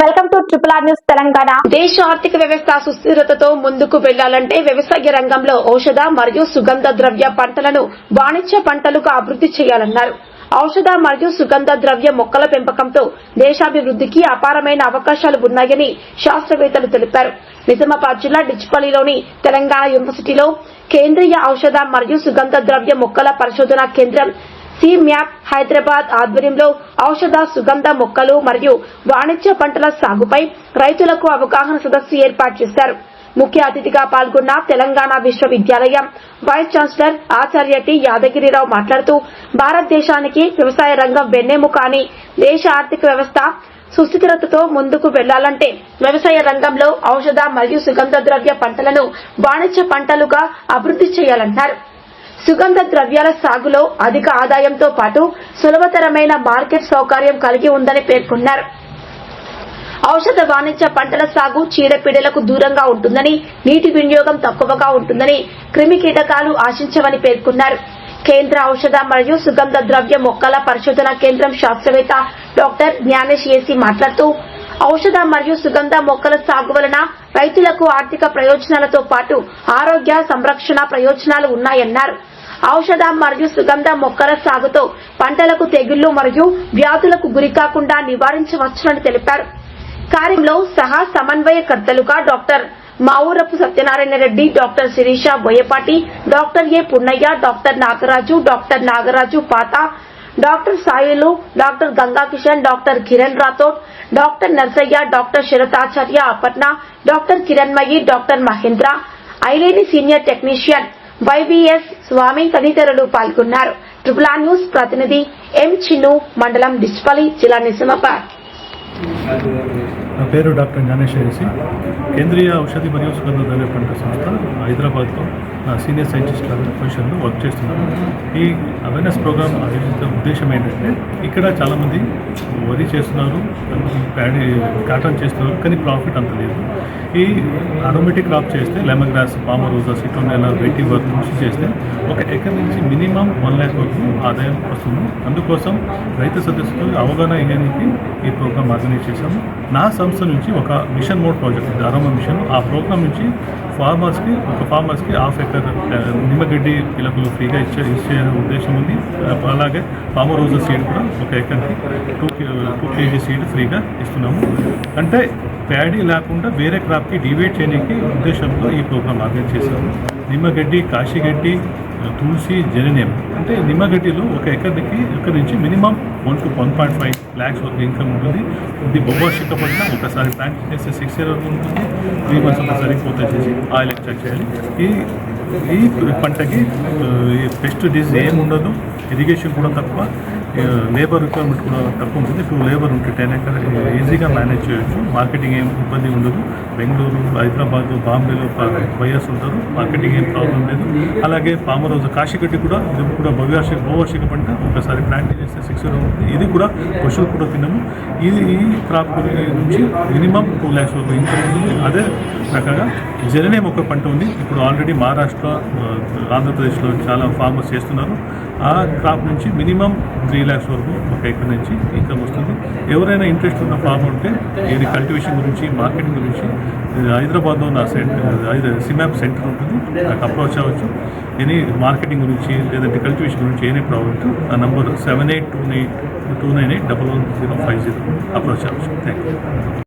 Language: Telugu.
Welcome to triple R news Telangana దేశ ఆర్థిక వ్యవస్థ సుస్థిరతతో ముందుకు వెళ్ళాలంటే వ్యవసాయ రంగంలో ఔషధ మరియు సుగంధ ద్రవ్య పంటలను వాణిజ్య పంటలుగా అభివృద్ది చేయాలన్నారు. ఔషధ మరియు సుగంధ ద్రవ్య మొక్కల పెంపకంతో దేశాభివృద్దికి అపారమైన అవకాశాలు ఉన్నాయని శాస్త్రవేత్తలు తెలిపారు. నిజామాబాద్ జిల్లా డిచ్పల్లిలోని తెలంగాణ యూనివర్సిటీలో కేంద్రీయ ఔషధ మరియు సుగంధ ద్రవ్య మొక్కల పరిశోధనా కేంద్రం సి మ్యాప్ హైదరాబాద్ ఆధ్వర్యంలో ఔషధ సుగంధ మొక్కలు మరియు వాణిజ్య పంటల సాగుపై రైతులకు అవగాహన సదస్సు ఏర్పాటు చేశారు. ముఖ్య అతిథిగా పాల్గొన్న తెలంగాణ విశ్వవిద్యాలయం వైస్ ఛాన్సలర్ ఆచార్య టి యాదగిరిరావు మాట్లాడుతూ భారతదేశానికి వ్యవసాయ రంగం వెన్నెముక అని దేశ ఆర్థిక వ్యవస్థ సుస్థిరతతో ముందుకు వెళ్ళాలంటే వ్యవసాయ రంగంలో ఔషధ మరియు సుగంధ ద్రవ్య పంటలను వాణిజ్య పంటలుగా అభివృద్ది చేయాలన్నారు. సుగంధ ద్రవ్యాల సాగులో అధిక ఆదాయంతో పాటు సులభతరమైన మార్కెట్ సౌకర్యం కలిగి ఉందని పేర్కొన్నారు. ఔషధ వాణిజ్య పంటల సాగు చీడపీడలకు దూరంగా ఉంటుందని నీటి వినియోగం తక్కువగా ఉంటుందని క్రిమి కీటకాలు ఆశించవని పేర్కొన్నారు. కేంద్ర ఔషధ మరియు సుగంధ ద్రవ్య మొక్కల పరిశోధన కేంద్రం శాస్త్రవేత్త డాక్టర్ జ్ఞానేష్ ఏసి మాట్లాడుతూ ఔషధ మరియు సుగంధ మొక్కల సాగు వలన రైతులకు ఆర్థిక ప్రయోజనాలతో పాటు ఆరోగ్య సంరక్షణ ప్రయోజనాలు ఉన్నాయన్నారు. ఔషధ మరియు సుగంధ మొక్కల సాగుతో పంటలకు తెగుళ్ళు మరియు వ్యాధులకు గురికాకుండా నివారించవచ్చునని తెలిపారు. కార్యంలో సహా సమన్వయకర్తలుగా doctor Mavurapu Satyanarayana Reddy doctor Sirisha Boyapati doctor A Punnaiah doctor Nagaraju doctor Nagaraju పాత doctor Sailu doctor Ganga Kishan doctor Kiran Rathod doctor Narsaiah doctor Sharathacharya Aparna doctor Kiranmayi doctor Mahendra Aileni senior technician YBS Swamy తదితరులు పాల్గొన్నారు. ట్రిపుల్ ఆర్ న్యూస్ ప్రతినిధి ఎం చిన్ను మండలం డిస్పల్లి జిల్లా నిజామాబాద్. నా పేరు డాక్టర్ జ్ఞానేష్ రేసి. కేంద్రీయ ఔషధి మరియు సుగంధ ద్రవ్యపంట సంస్థ హైదరాబాద్లో నా సీనియర్ సైంటిస్ట్ పొజిషన్లో వర్క్ చేస్తున్నాను. ఈ అవేర్నెస్ ప్రోగ్రామ్ ఆయోజించిన ఉద్దేశం ఏంటంటే ఇక్కడ చాలామంది వరి చేస్తున్నారు ప్యాడీ కాటన్ చేస్తున్నారు కానీ ప్రాఫిట్ అంత లేదు. ఈ అరోమేటిక్ క్రాప్ చేస్తే lemongrass palmarosa citronella waiting work కృషి చేస్తే ఒక ఎకర్ నుంచి మినిమం వన్ ల్యాక్ వరకు ఆదాయం వస్తుంది. అందుకోసం రైతు సదస్సులు అవగాహన ఇవ్వడానికి ఈ ప్రోగ్రామ్ ఆర్గనైజ్ చేశాము. నా సంస్థ నుంచి ఒక మిషన్ మోడ్ ప్రాజెక్ట్ ఉంది అరోమా మిషన్. ఆ ప్రోగ్రామ్ నుంచి ఫార్మర్స్కి ఒక ఫార్మర్స్కి హాఫ్ ఎకర్ నిమ్మగడ్డి పిలకలు ఫ్రీగా ఇచ్చే ఇచ్చే ఉద్దేశం ఉంది. అలాగే పామరోజా సీడ్ కూడా ఒక ఎకర్కి టూ టూ కేజీ సీడ్ ఫ్రీగా ఇస్తున్నాము. అంటే ప్యాడీ లేకుండా వేరే క్రాప్కి డివైడ్ చేయడానికి ఉద్దేశంతో ఈ ప్రోగ్రామ్ ఆర్గనైజ్ చేశాము. నిమ్మగడ్డి కాశీగడ్డి తులసి జననియం అంటే నిమ్మగడ్డిలో ఒక ఎకర్కి ఎకర్ నుంచి minimum one to one point five lakhs వరకు ఇన్కమ్ ఉంటుంది. ఇది బొబ్బాషిక ఒకసారి ప్లాంట్ చేస్తే సిక్స్ ఇయర్ వరకు ఉంటుంది. త్రీ మంత్స్ ఒకసారి పూర్తి చేసి ఆయిల్ ఎక్స్ట్రాక్ట్ చేయాలి. ఈ ఈ పంటకి ఈ పెస్ట్ డిసీజ్ ఏమి ఉండదు. ఇరిగేషన్ కూడా తక్కువ. లేబర్ రిక్వైర్మెంట్ కూడా తక్కువ ఉంటుంది. టూ లేబర్ ఉంటే టెన్ ఎక్కడ ఈజీగా మేనేజ్ చేయొచ్చు. మార్కెటింగ్ ఏం ఇబ్బంది ఉండదు. బెంగళూరు హైదరాబాద్ బాంబేలో బయర్స్ ఉంటారు. మార్కెటింగ్ ఏం ప్రాబ్లం లేదు. అలాగే పామరోజు కాశీగడ్డి కూడా ఇది కూడా భవ్యాషిక భూవార్షిక పంట. ఒకసారి ప్లాంట్ చేస్తే సిక్స్ ఉంటుంది ఇది కూడా పశువులు కూడా తినము. ఇది ఈ క్రాప్ నుంచి మినిమం టూ ల్యాక్స్ వరకు ఇన్కమ్ ఉంటుంది అదే రకంగా జెరనేం ఒక పంట ఉంది. ఇప్పుడు ఆల్రెడీ మహారాష్ట్ర ఆంధ్రప్రదేశ్లో చాలా ఫార్మర్స్ చేస్తున్నారు. ఆ క్రాప్ నుంచి మినిమం త్రీ ల్యాక్స్ వరకు ఒక ఎకర్ నుంచి ఇన్కమ్ వస్తుంది. ఎవరైనా ఇంట్రెస్ట్ ఉన్న ఫార్మర్ ఉంటే ఇది కల్టివేషన్ గురించి మార్కెటింగ్ గురించి హైదరాబాద్లో నా సెంటర్ సిమాప్ సెంటర్ ఉంటుంది. నాకు అప్రోచ్ అవ్వచ్చు. ఎనీ మార్కెటింగ్ గురించి లేదంటే కల్టివేషన్ గురించి ఏనే ప్రాబ్లమ్ ఆ number seven eight two nine two nine eight double one zero five zero approach అవ్వచ్చు. Thank you